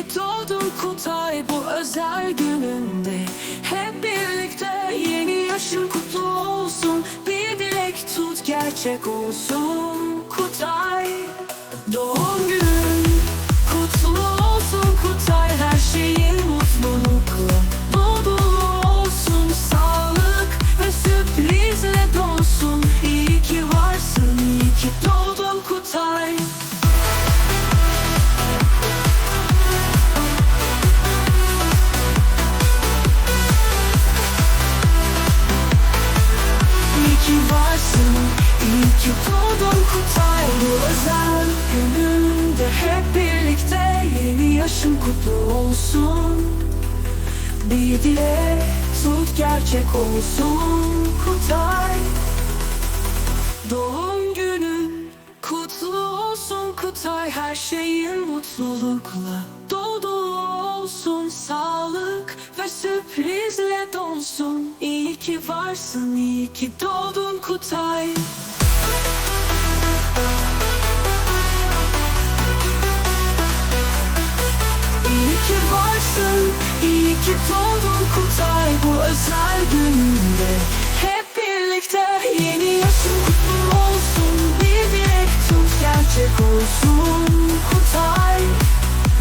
ki doğdun Kutay bu özel gününde. Hep birlikte yeni yaşın kutlu olsun. Bir dilek tut gerçek olsun Kutay. Doğum varsın, iyi ki doğdun Kutay Bu özel gününde. Hep birlikte Yeni yaşın kutlu olsun. Bir dilek tut gerçek olsun. Kutay. Doğum günün kutlu olsun Kutay. Her şeyin mutlulukla dolu olsun. Sağlık ve sürprizle dolsun. İyi ki varsın, iyi ki doğdun Kutay. İyi ki varsın, iyi ki doğdun Kutay. Bu özel gününde hep birlikte Yeni yaşın kutlu olsun. Bir dilek tut gerçek olsun Kutay.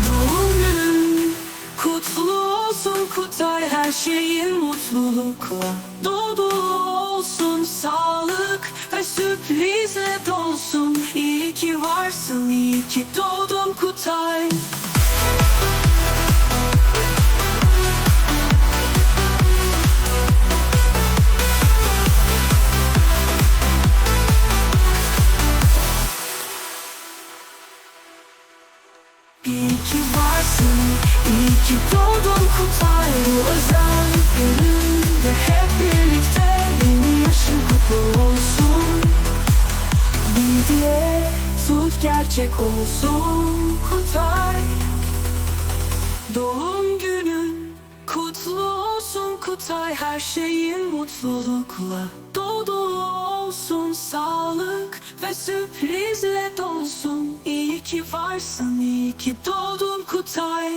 Doğum günün kutlu olsun Kutay. Her şeyin mutlulukla dolu olsun Sağlık ve sürprizle dolsun. İyi ki varsın, iyi ki doğdun Kutay. İyi ki varsın, iyi ki doğdun Kutay. Özel gerçek olsun Kutay Doğum günün kutlu olsun Kutay Her şeyin mutlulukla dolu olsun. Sağlık ve sürprizle dolsun. İyi ki varsın, iyi ki doğdun Kutay